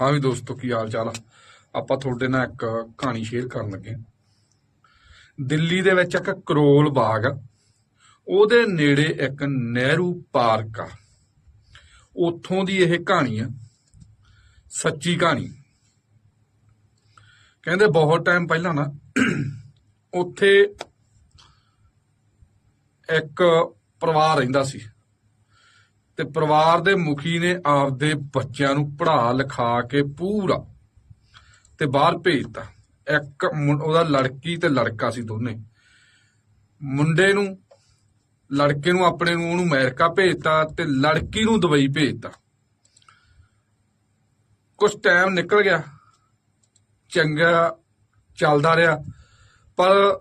ਹਾਂ ਵੀ ਦੋਸਤੋ, ਕੀ ਹਾਲ ਚਾਲ ਆ? ਆਪਾਂ ਤੁਹਾਡੇ ਨਾਲ ਇੱਕ ਕਹਾਣੀ ਸ਼ੇਅਰ ਕਰਨ ਲੱਗੇ ਦਿੱਲੀ ਦੇ ਵਿੱਚ ਇੱਕ ਕਰੋਲ ਬਾਗ ਆ। ਉਹਦੇ ਨੇੜੇ ਇੱਕ ਨਹਿਰੂ ਪਾਰਕ ਆ। ਉੱਥੋਂ ਦੀ ਇਹ ਕਹਾਣੀ ਆ। ਸੱਚੀ ਕਹਾਣੀ। ਕਹਿੰਦੇ ਬਹੁਤ ਟਾਈਮ ਪਹਿਲਾਂ ਨਾ, ਉੱਥੇ ਇੱਕ ਪਰਿਵਾਰ ਰਹਿੰਦਾ ਸੀ। ਤੇ ਪਰਿਵਾਰ ਦੇ ਮੁਖੀ ਨੇ ਆਪਦੇ ਬੱਚਿਆਂ ਨੂੰ ਪੜ੍ਹਾ, ਲਿਖਾ ਕੇ ਪੂਰਾ ਤੇ ਬਾਹਰ ਭੇਜਤਾ। ਇੱਕ ਮੁੰ- ਉਹਦਾ ਲੜਕੀ ਤੇ ਲੜਕਾ ਸੀ ਦੋਨੇ। ਮੁੰਡੇ ਨੂੰ, ਲੜਕੇ ਨੂੰ ਆਪਣੇ ਨੂੰ ਉਹਨੂੰ ਅਮਰੀਕਾ ਭੇਜਤਾ ਤੇ ਲੜਕੀ ਨੂੰ ਦੁਬਈ ਭੇਜਤਾ। ਕੁਝ ਟਾਈਮ ਨਿਕਲ ਗਿਆ। ਚੰਗਾ ਚੱਲਦਾ ਰਿਹਾ। ਪਰ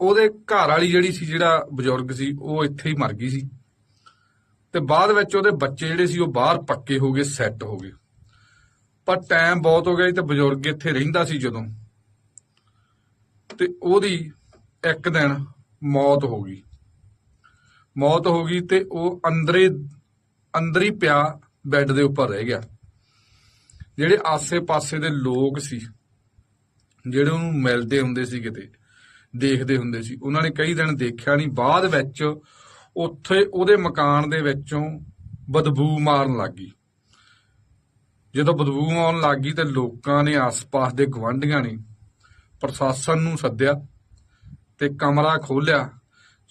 ਉਹਦੇ ਘਰ ਵਾਲੀ ਜਿਹੜੀ ਸੀ, ਜਿਹੜਾ ਬਜ਼ੁਰਗ ਸੀ, ਉਹ ਇੱਥੇ ਹੀ ਮਰ ਗਈ ਸੀ। ਤੇ ਬਾਅਦ ਵਿੱਚ ਉਹਦੇ ਬੱਚੇ ਜਿਹੜੇ ਸੀ ਉਹ ਬਾਹਰ ਪੱਕੇ ਹੋ ਗਏ ਸੈੱਟ ਹੋ ਗਏ। ਪਰ ਟਾਈਮ ਬਹੁਤ ਹੋ ਗਿਆ ਸੀ ਤੇ ਬਜ਼ੁਰਗ ਇੱਥੇ ਰਹਿੰਦਾ ਸੀ ਜਦੋਂ। ਤੇ ਉਹਦੀ ਇੱਕ ਦਿਨ ਮੌਤ ਹੋ ਗਈ। ਮੌਤ ਹੋ ਗਈ ਤੇ ਉਹ ਅੰਦਰੇ, ਅੰਦਰ ਹੀ ਪਿਆ, ਬੈੱਡ ਦੇ ਉੱਪਰ ਰਹਿ ਗਿਆ। ਜਿਹੜੇ ਆਸੇ-ਪਾਸੇ ਦੇ ਲੋਕ ਸੀ, ਜਿਹੜੇ ਉਹਨੂੰ ਮਿਲਦੇ ਹੁੰਦੇ ਸੀ ਕਿਤੇ, ਦੇਖਦੇ ਹੁੰਦੇ ਸੀ, ਉਹਨਾਂ ਨੇ ਕਈ ਦਿਨ ਦੇਖਿਆ ਨਹੀਂ ਬਾਅਦ ਵਿੱਚ ਉੱਥੇ ਉਹਦੇ ਮਕਾਨ ਦੇ ਵਿੱਚੋਂ ਬਦਬੂ ਮਾਰਨ ਲੱਗੀ ਜਦੋਂ ਬਦਬੂ ਆਉਣ ਲੱਗੀ ਤੇ ਲੋਕਾਂ ਨੇ ਆਸ-ਪਾਸ ਦੇ ਗਵਾਂਢੀਆਂ ਨੇ ਪ੍ਰਸ਼ਾਸਨ ਨੂੰ ਸੱਦਿਆ ਤੇ ਕਮਰਾ ਖੋਲਿਆ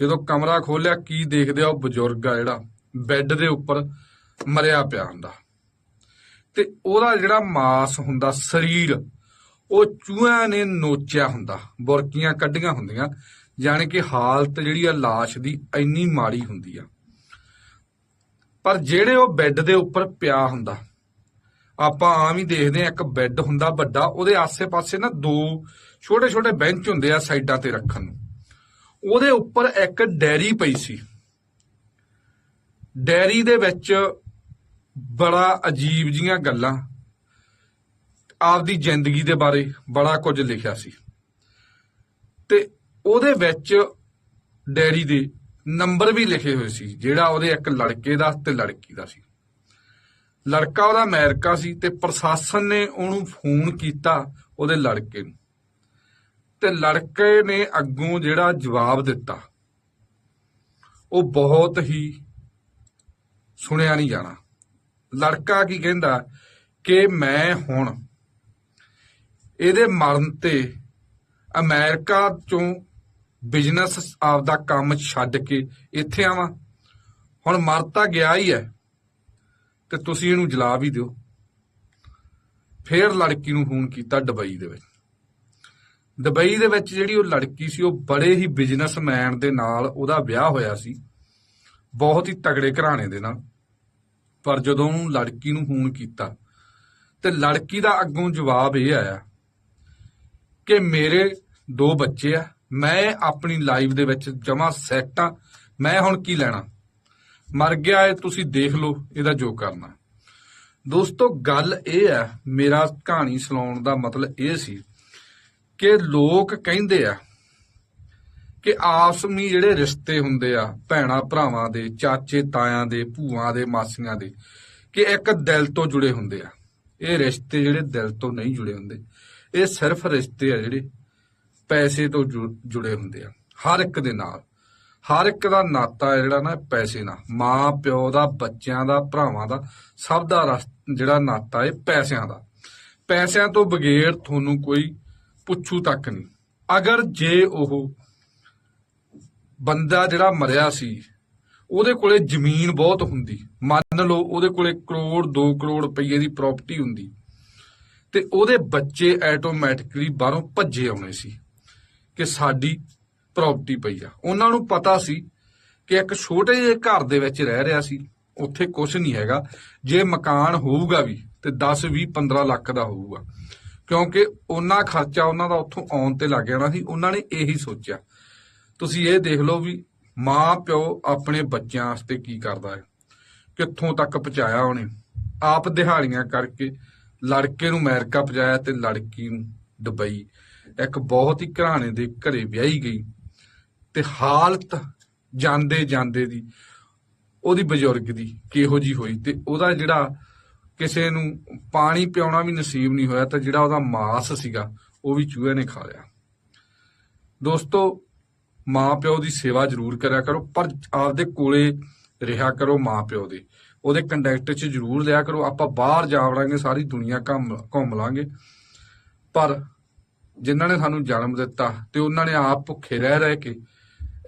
ਜਦੋਂ ਕਮਰਾ ਖੋਲਿਆ ਕੀ ਦੇਖਦੇ ਆ ਉਹ ਬਜ਼ੁਰਗ ਆ ਜਿਹੜਾ, ਬੈੱਡ ਦੇ ਉੱਪਰ ਮਰਿਆ ਪਿਆ ਹੁੰਦਾ। ਤੇ ਉਹਦਾ ਜਿਹੜਾ ਮਾਸ ਹੁੰਦਾ, ਸਰੀਰ, ਉਹ ਚੂਹਿਆਂ ਨੇ ਨੋਚਿਆ ਹੁੰਦਾ, ਬੁਰਕੀਆਂ ਕੱਢੀਆਂ ਹੁੰਦੀਆਂ। ਜਾਣੀ ਕਿ ਹਾਲਤ ਜਿਹੜੀ ਆ ਲਾਸ਼ ਦੀ ਇੰਨੀ ਮਾੜੀ ਹੁੰਦੀ ਆ। ਪਰ ਜਿਹੜੇ ਉਹ ਬੈੱਡ ਦੇ ਉੱਪਰ ਪਿਆ ਹੁੰਦਾ, ਆਪਾਂ ਆਮ ਹੀ ਦੇਖਦੇ ਆ ਇੱਕ ਬੈੱਡ ਹੁੰਦਾ ਵੱਡਾ, ਉਹਦੇ ਆਸੇ-ਪਾਸੇ ਨਾ ਦੋ ਛੋਟੇ-ਛੋਟੇ ਬੈਂਚ ਹੁੰਦੇ ਆ ਸਾਈਡਾਂ ਤੇ ਰੱਖਣ ਨੂੰ। ਉਹਦੇ ਉੱਪਰ ਇੱਕ ਡੈਰੀ ਪਈ ਸੀ। ਡੈਰੀ ਦੇ ਵਿੱਚ ਬੜਾ ਅਜੀਬ ਜੀਆਂ ਗੱਲਾਂ, ਆਪਦੀ ਜ਼ਿੰਦਗੀ ਦੇ ਬਾਰੇ ਬੜਾ ਕੁਝ ਲਿਖਿਆ ਸੀ। ਤੇ ਉਹਦੇ ਵਿੱਚ ਡੈਰੀ ਦੇ ਨੰਬਰ ਵੀ ਲਿਖੇ ਹੋਏ ਸੀ, ਜਿਹੜਾ ਉਹਦੇ ਇੱਕ ਲੜਕੇ ਦਾ ਤੇ ਲੜਕੀ ਦਾ ਸੀ। ਲੜਕਾ ਉਹਦਾ ਅਮਰੀਕਾ ਸੀ ਤੇ ਪ੍ਰਸ਼ਾਸਨ ਨੇ ਉਹਨੂੰ ਫੋਨ ਕੀਤਾ ਉਹਦੇ ਲੜਕੇ ਨੂੰ। ਤੇ ਲੜਕੇ ਨੇ ਅੱਗੋਂ ਜਿਹੜਾ ਜਵਾਬ ਦਿੱਤਾ, ਉਹ ਬਹੁਤ ਹੀ ਸੁਣਿਆ ਨਹੀਂ ਜਾਣਾ। ਲੜਕਾ ਕੀ ਕਹਿੰਦਾ ਕਿ ਮੈਂ ਹੁਣ ਇਹਦੇ ਮਰਨ ਤੇ ਅਮਰੀਕਾ ਚੋਂ ਬਿਜ਼ਨਸ ਆਪਦਾ ਕੰਮ ਛੱਡ ਕੇ ਇੱਥੇ ਆਵਾਂ। ਹੁਣ ਮਰ ਤਾਂ ਗਿਆ ਹੀ ਹੈ ਤੇ ਤੁਸੀਂ ਇਹਨੂੰ ਜਲਾ ਵੀ ਦਿਓ। ਫੇਰ ਲੜਕੀ ਨੂੰ ਫੋਨ ਕੀਤਾ ਦੁਬਈ ਦੇ ਵਿੱਚ। ਦੁਬਈ ਦੇ ਵਿੱਚ ਜਿਹੜੀ ਉਹ ਲੜਕੀ ਸੀ, ਉਹ ਬੜੇ ਹੀ ਬਿਜ਼ਨਸਮੈਨ ਦੇ ਨਾਲ ਉਹਦਾ ਵਿਆਹ ਹੋਇਆ ਸੀ। ਬਹੁਤ ਹੀ ਤਗੜੇ ਘਰਾਣੇ ਦੇ ਨਾਲ। ਪਰ ਜਦੋਂ ਉਹਨੂੰ ਲੜਕੀ ਨੂੰ ਫੋਨ ਕੀਤਾ, ਤੇ ਲੜਕੀ ਦਾ ਅੱਗੋਂ ਜਵਾਬ ਇਹ ਆਇਆ ਕਿ ਮੇਰੇ ਦੋ ਬੱਚੇ ਆ ਮੈਂ ਆਪਣੀ ਲਾਈਫ ਦੇ ਵਿੱਚ ਜਮਾ ਸੈੱਟ ਆ। ਮੈਂ ਹੁਣ ਕੀ ਲੈਣਾ? ਮਰ ਗਿਆ ਹੈ ਤੁਸੀਂ ਦੇਖ ਲਓ, ਇਹਦਾ ਜੋ ਕਰਨਾ। ਦੋਸਤੋ, ਗੱਲ ਇਹ ਹੈ ਮੇਰਾ ਕਹਾਣੀ ਸੁਣਾਉਣ ਦਾ ਮਤਲਬ ਇਹ ਸੀ ਕਿ ਲੋਕ ਕਹਿੰਦੇ ਆ ਕਿ ਆਪਸਮੀ ਜਿਹੜੇ ਰਿਸ਼ਤੇ ਹੁੰਦੇ ਆ, ਭੈਣਾ ਭਰਾਵਾਂ ਦੇ, ਚਾਚੇ ਤਾਇਆਂ ਦੇ, ਭੂਆਂ ਦੇ, ਮਾਸੀਆਂ ਦੇ, ਕਿ ਇੱਕ ਦਿਲ ਤੋਂ ਜੁੜੇ ਹੁੰਦੇ ਆ। ਇਹ ਰਿਸ਼ਤੇ ਜਿਹੜੇ ਦਿਲ ਤੋਂ ਨਹੀਂ ਜੁੜੇ ਹੁੰਦੇ। ਇਹ ਸਿਰਫ ਰਿਸ਼ਤੇ ਆ ਜਿਹੜੇ ਪੈਸੇ ਤੋਂ ਜੁ- ਜੁੜੇ ਹੁੰਦੇ ਆ, ਹਰ ਇੱਕ ਦੇ ਨਾਲ। ਹਰ ਇੱਕ ਦਾ ਨਾਤਾ ਜਿਹੜਾ ਨਾ, ਪੈਸੇ ਨਾਲ। ਮਾਂ, ਪਿਓ ਦਾ, ਬੱਚਿਆਂ ਦਾ, ਭਰਾਵਾਂ ਦਾ, ਸਭ ਦਾ ਰਸ- ਜਿਹੜਾ ਨਾਤਾ ਹੈ, ਪੈਸਿਆਂ ਦਾ। ਪੈਸਿਆਂ ਤੋਂ ਬਗੈਰ ਤੁਹਾਨੂੰ ਕੋਈ ਪੁੱਛੂ ਤੱਕ ਨਹੀਂ। ਅਗਰ ਜੇ ਉਹ ਬੰਦਾ ਜਿਹੜਾ ਮਰਿਆ ਸੀ, ਉਹਦੇ ਕੋਲੇ ਜ਼ਮੀਨ ਬਹੁਤ ਹੁੰਦੀ। ਮੰਨ ਲਓ ਉਹਦੇ ਕੋਲੇ ਕਰੋੜ 2 ਕਰੋੜ ਰੁਪਏ ਦੀ ਪ੍ਰਾਪਰਟੀ ਹੁੰਦੀ। ਤੇ ਉਹਦੇ ਬੱਚੇ ਆਟੋਮੈਟਿਕਲੀ ਬਾਹਰੋਂ ਭੱਜੇ ਆਉਣੇ ਸੀ। ਕਿ ਸਾਡੀ ਪ੍ਰਾਪਰਟੀ ਪਈ ਆ। ਉਹਨਾਂ ਨੂੰ ਪਤਾ ਸੀ ਕਿ ਇੱਕ ਛੋਟੇ ਜਿਹੇ ਘਰ ਦੇ ਵਿੱਚ ਰਹਿ ਰਿਹਾ ਸੀ। ਉੱਥੇ ਕੁਝ ਨਹੀਂ ਹੈਗਾ। ਜੇ ਮਕਾਨ ਹੋਊਗਾ ਵੀ ਤੇ 10 20 15 ਲੱਖ ਦਾ ਹੋਊਗਾ। ਕਿਉਂਕਿ ਉਹਨਾਂ ਖਰਚਾ ਉਹਨਾਂ ਦਾ ਉੱਥੋਂ ਆਉਣ ਤੇ ਲੱਗ ਜਾਣਾ ਸੀ। ਉਹਨਾਂ ਨੇ ਇਹੀ ਸੋਚਿਆ। ਤੁਸੀਂ ਇਹ ਦੇਖ ਲਓ ਵੀ ਮਾਂ, ਪਿਓ ਆਪਣੇ ਬੱਚਿਆਂ ਵਾਸਤੇ ਕੀ ਕਰਦਾ ਹੈ। ਕਿੱਥੋਂ ਤੱਕ ਪਹੁੰਚਾਇਆ ਉਹਨੇ। ਆਪ ਦਿਹਾੜੀਆਂ ਕਰਕੇ ਲੜਕੇ ਨੂੰ ਅਮਰੀਕਾ ਪਹੁੰਚਾਇਆ ਤੇ ਲੜਕੀ ਨੂੰ ਦੁਬਈ, ਇੱਕ ਬਹੁਤ ਹੀ ਘਰਾਣੇ ਦੇ ਘਰੇ ਵਿਆਹੀ ਗਈ ਤੇ ਹਾਲਤ ਜਾਂਦੇ ਜਾਂਦੇ ਦੀ ਉਹਦੀ ਬਜ਼ੁਰਗ ਦੀ ਕਿਹੋ ਜੀ ਹੋਈ ਤੇ ਉਹਦਾ ਜਿਹੜਾ ਕਿਸੇ ਨੂੰ ਪਾਣੀ ਪਿਆਉਣਾ ਵੀ ਨਸੀਬ ਨਹੀਂ ਹੋਇਆ ਤਾਂ ਜਿਹੜਾ ਉਹਦਾ ਮਾਸ ਸੀਗਾ, ਉਹ ਵੀ ਚੂਹੇ ਨੇ ਖਾ ਲਿਆ। ਦੋਸਤੋ ਮਾਂ ਪਿਓ ਦੀ ਸੇਵਾ ਜ਼ਰੂਰ ਕਰਿਆ ਕਰੋ, ਪਰ ਆਪਦੇ ਕੋਲੇ ਰਿਹਾ ਕਰੋ ਮਾਂ ਪਿਓ ਦੇ। ਉਹਦੇ ਕੰਟੈਕਟ 'ਚ ਜ਼ਰੂਰ ਲਿਆ ਕਰੋ, ਆਪਾਂ ਬਾਹਰ ਜਾ ਵੜਾਂਗੇ, ਸਾਰੀ ਦੁਨੀਆ ਘੁੰਮ ਘੁੰਮ ਲਾਂਗੇ। ਪਰ ਜਿਨ੍ਹਾਂ ਨੇ ਸਾਨੂੰ ਜਨਮ ਦਿੱਤਾ ਤੇ ਉਹਨਾਂ ਨੇ ਆਪ ਭੁੱਖੇ ਰਹਿ ਰਹਿ ਕੇ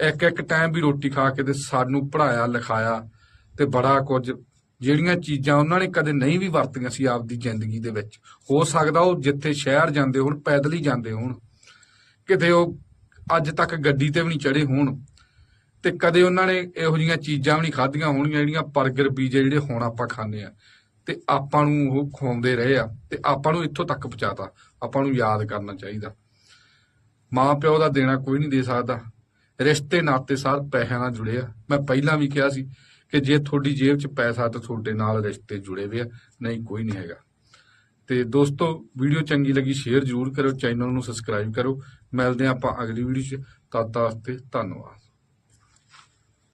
ਇੱਕ ਇੱਕ ਟਾਈਮ ਵੀ ਰੋਟੀ ਖਾ ਕੇ ਤੇ ਸਾਨੂੰ ਪੜਾਇਆ ਲਿਖਾਇਆ ਤੇ ਬੜਾ ਕੁਝ ਜਿਹੜੀਆਂ ਚੀਜ਼ਾਂ ਉਹਨਾਂ ਨੇ ਕਦੇ ਨਹੀਂ ਵੀ ਵਰਤੀਆਂ ਸੀ ਆਪਦੀ ਜ਼ਿੰਦਗੀ ਦੇ ਵਿੱਚ। ਹੋ ਸਕਦਾ ਉਹ ਜਿੱਥੇ ਸ਼ਹਿਰ ਜਾਂਦੇ ਹੋਣ, ਪੈਦਲ ਹੀ ਜਾਂਦੇ ਹੋਣ। ਕਿਤੇ ਉਹ ਅੱਜ ਤੱਕ ਗੱਡੀ ਤੇ ਵੀ ਨਹੀਂ ਚੜੇ ਹੋਣ ਤੇ ਕਦੇ ਉਹਨਾਂ ਨੇ ਇਹੋ ਜਿਹੀਆਂ ਚੀਜ਼ਾਂ ਵੀ ਨਹੀਂ ਖਾਧੀਆਂ ਹੋਣਗੀਆਂ ਜਿਹੜੀਆਂ 버ਗਰ ਪੀਜ਼ੇ ਜਿਹੜੇ ਹੁਣ ਆਪਾਂ ਖਾਂਦੇ ਆ ਤੇ ਆਪਾਂ ਨੂੰ ਉਹ ਖਵਾਉਂਦੇ ਰਹੇ ਆ ਤੇ ਆਪਾਂ ਨੂੰ ਇੱਥੋਂ ਤੱਕ ਪਹੁੰਚਾਤਾ। ਆਪਾਂ ਨੂੰ ਯਾਦ ਕਰਨਾ ਚਾਹੀਦਾ। ਮਾਂ ਪਿਓ ਦਾ ਦੇਣਾ ਕੋਈ ਨਹੀਂ ਦੇ ਸਕਦਾ। ਰਿਸ਼ਤੇ ਨਾਤੇ ਸਾਰ ਪੈਸਿਆਂ ਨਾਲ ਜੁੜੇ ਆ। ਮੈਂ ਪਹਿਲਾਂ ਵੀ ਕਿਹਾ ਸੀ ਕਿ ਜੇ ਤੁਹਾਡੀ ਜੇਬ 'ਚ ਪੈਸਾ ਤਾਂ ਤੁਹਾਡੇ ਨਾਲ ਰਿਸ਼ਤੇ ਜੁੜੇ ਹੋਏ ਆ। ਨਹੀਂ, ਕੋਈ ਨਹੀਂ ਹੈਗਾ। ਤੇ ਦੋਸਤੋ, ਵੀਡੀਓ ਚੰਗੀ ਲੱਗੀ ਸ਼ੇਅਰ ਜ਼ਰੂਰ ਕਰੋ ਚੈਨਲ ਨੂੰ ਸਬਸਕ੍ਰਾਈਬ ਕਰੋ ਮਿਲਦੇ ਹਾਂ ਆਪਾਂ ਅਗਲੀ ਵੀਡੀਓ 'ਚ। ਤਦ ਤੱਕ ਧੰਨਵਾਦ।